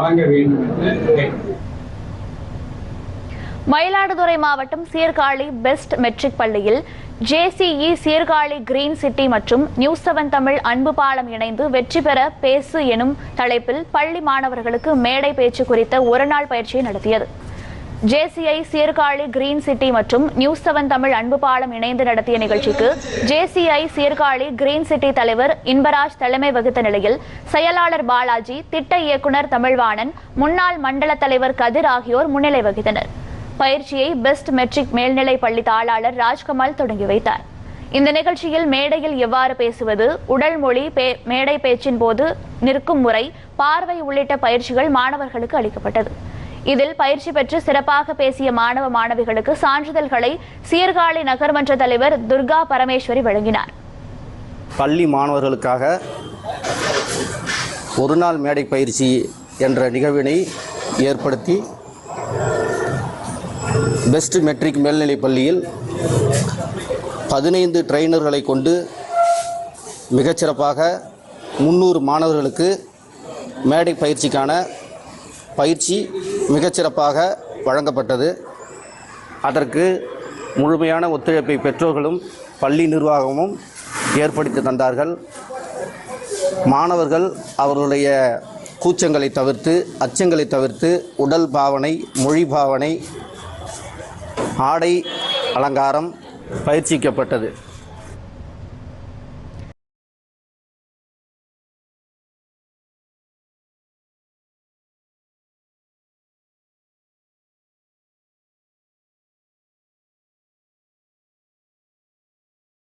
வழங்க வேண்டும் என்று மயிலாடுதுறை மாவட்டம் சீர்காழி பெஸ்ட் மெட்ரிக் பள்ளியில் ஜேசிஇ சீர்காழி கிரீன் சிட்டி மற்றும் நியூஸ் செவன் தமிழ் அன்பு பாலம் இணைந்து வெற்றி பெற பேசு எனும் தலைப்பில் பள்ளி மாணவர்களுக்கு மேடை பேச்சு குறித்த ஒருநாள் பயிற்சியை நடத்தியது. ஜேசிஐ சீர்காழி கிரீன் சிட்டி மற்றும் நியூஸ் செவன் தமிழ் அன்பு பாலம் இணைந்து நடத்திய நிகழ்ச்சிக்கு ஜேசிஐ சீர்காழி கிரீன் சிட்டி தலைவர் இன்பராஜ் தலைமை வகித்த நிலையில் செயலாளர் பாலாஜி திட்ட இயக்குனர் தமிழ்வாணன் முன்னாள் மண்டல தலைவர் கதிர் ஆகியோர் முன்னிலை வகித்தனர். பயிற்சியை பெஸ்ட் மெட்ரிக் மேல்நிலை பள்ளி தாளாளர் ராஜ்கமல் தொடங்கி வைத்தார். இந்த நிகழ்ச்சியில் மேடையில் எவ்வாறு பேசுவது உடல் மொழி பே- மேடை பேச்சின் போது நிற்கும் முறை பார்வை உள்ளிட்ட பயிற்சிகள் மாணவர்களுக்கு அளிக்கப்பட்டது. இதில் பயிற்சி பெற்று சிறப்பாக பேசிய மாணவ மாணவிகளுக்கு சான்றிதழ்களை சீர்காழி நகர்மன்ற தலைவர் துர்கா பரமேஸ்வரி வழங்கினார். பள்ளி மாணவர்களுக்காக ஒரு நாள் மேடை பயிற்சி என்ற நிகழ்வினை ஏற்படுத்தி பெஸ்ட் மெட்ரிக் மேல்நிலைப் பள்ளியில் பதினைந்து ட்ரெயினர்களை கொண்டு மிகச்சிறப்பாக முந்நூறு மாணவர்களுக்கு மேடை பயிற்சிக்கான பயிற்சி மிகச்சிறப்பாக வழங்கப்பட்டது. அதற்கு முழுமையான ஒத்துழைப்பை பெற்றோர்களும் பள்ளி நிர்வாகமும் ஏற்படுத்தி தந்தார்கள். மாணவர்கள் அவர்களுடைய கூச்சங்களை தவிர்த்து அச்சங்களை தவிர்த்து உடல் பாவனை மொழி பாவனை ஆடை அலங்காரம் பயிற்சிக்கப்பட்டது.